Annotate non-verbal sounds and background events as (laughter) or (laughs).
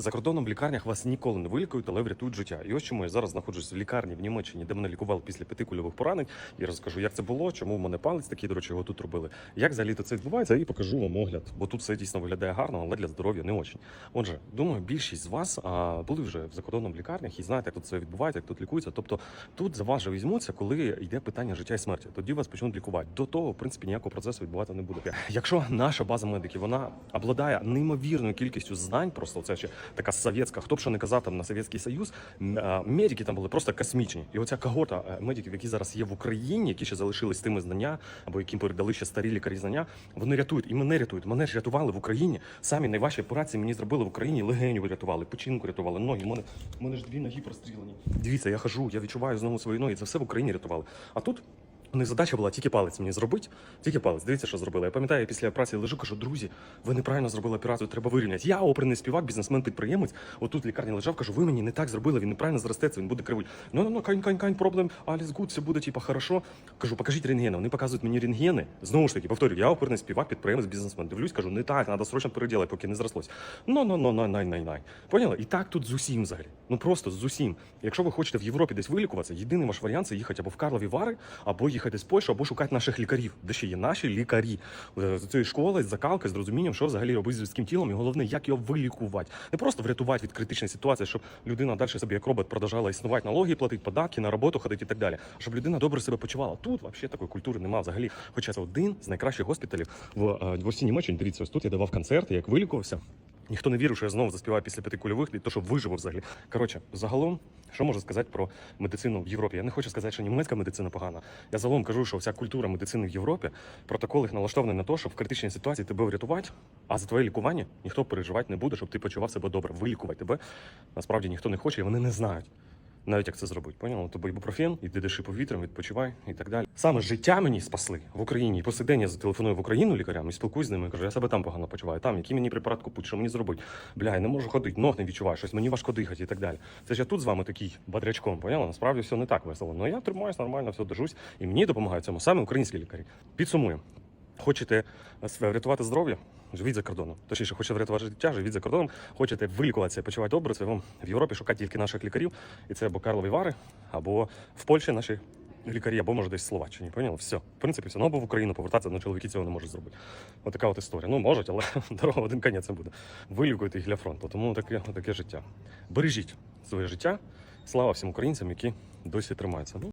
За кордоном в лікарнях вас ніколи не вилікують, але врятують життя. І ось чому я зараз знаходжусь в лікарні в Німеччині, де мене лікували після п'яти кульових поранень. І розкажу, як це було, чому в мене палець такий, до речі, його тут робили. Як взагалі це відбувається, і покажу вам огляд, бо тут все дійсно виглядає гарно, але для здоров'я не очень. Отже, думаю, більшість з вас а, були вже в закордонних лікарнях і знаєте, як тут це відбувається, як тут лікується. Тобто тут за вас же візьмуться, коли йде питання життя і смерті. Тоді вас почнуть лікувати. До того, в принципі, ніякого процесу відбуватися не буде. Якщо наша база медиків вона обладає неймовірною кількістю знань, просто це ще така совєтська, хто б що не казав там на Совєтський Союз, медики там були просто космічні. І оця когорта е, медиків, які зараз є в Україні, які ще залишились тими знання, або яким передали ще старі лікарі знання, вони рятують і мене рятують. Мене ж рятували в Україні. Самі найважчі операції мені зробили в Україні. Легеню врятували, печінку рятували, ноги. У мене, мене ж дві ноги прострілені. Дивіться, я хожу, я відчуваю знову свої ноги. Це все в Україні рятували. А тут. У них задача була тільки палець мені зробити, тільки палець. Дивіться, що зробили. Я пам'ятаю, я після операції лежу, кажу, друзі, ви неправильно зробили операцію, треба вирівняти. Я оперний співак, бізнесмен-підприємець. Отут в лікарні лежав, кажу, ви мені не так зробили, він неправильно зростеться, він буде кривий. Ну, ну, ну, кань, кань, кань, проблем, аліс гуд, все буде, типа, хорошо. Кажу, покажіть рентгени. Вони показують мені рентгени. Знову ж таки, повторюю, я оперний співак, підприємець, бізнесмен. Дивлюсь, кажу, не так, треба срочно переділати, поки не зрослось. Ну, ну, ну, най, най, най, най. Поняли? І так тут з усім взагалі. Ну просто з усім. Якщо ви хочете в Європі десь вилікуватися, єдиний ваш варіант це їхати або в Карлові Вари, або їхати з Польщі, або шукати наших лікарів, де ще є наші лікарі Е, з цієї школи, з закалки, з розумінням, що взагалі робити з людським тілом, і головне, як його вилікувати. Не просто врятувати від критичної ситуації, щоб людина далі собі як робот продовжала існувати, налоги платити, податки, на роботу ходити і так далі. Щоб людина добре себе почувала. Тут взагалі такої культури немає взагалі. Хоча це один з найкращих госпіталів в, е, в усій Німеччині. Дивіться, ось тут я давав концерти, як вилікувався. Ніхто не вірив, що я знову заспіваю після п'яти кульових, і то, що виживу взагалі. Коротше, загалом, що можу сказати про медицину в Європі? Я не хочу сказати, що німецька медицина погана. Я загалом кажу, що вся культура медицини в Європі, протокол їх налаштований на те, щоб в критичній ситуації тебе врятувати, а за твоє лікування ніхто переживати не буде, щоб ти почував себе добре. Вилікувати тебе насправді ніхто не хоче, і вони не знають. Навіть як це зробити, поняла? Тобто ібупрофен, іди диши повітрям, відпочивай і так далі. Саме життя мені спасли в Україні. І повсякдень я зателефоную в Україну лікарям і спілкуюсь з ними. Кажу, я себе там погано почуваю. Там який мені препарат купити, що мені зробити? Бля, я не можу ходити, ног не відчуваю, щось мені важко дихати і так далі. Це ж я тут з вами такий бодрячком, поняла? Насправді все не так весело. Ну я тримаюсь нормально, все держусь, і мені допомагають цьому саме українські лікарі. Підсумуємо. Хочете себе врятувати здоров'я? Живіть за кордоном. Точніше, хочете врятувати життя, живіть за кордоном. Хочете вилікуватися, почувати добре, це вам в Європі шукати тільки наших лікарів. І це або Карлові Вари, або в Польщі наші лікарі, або може десь в Словаччині. Поняли? Все. В принципі, все. Ну або в Україну повертатися, але чоловіки цього не можуть зробити. От така от історія. Ну, можуть, але (laughs) дорога один кінець не буде. Вилікуйте їх для фронту. Тому таке, таке життя. Бережіть своє життя. Слава всім українцям, які досі тримаються. Ну,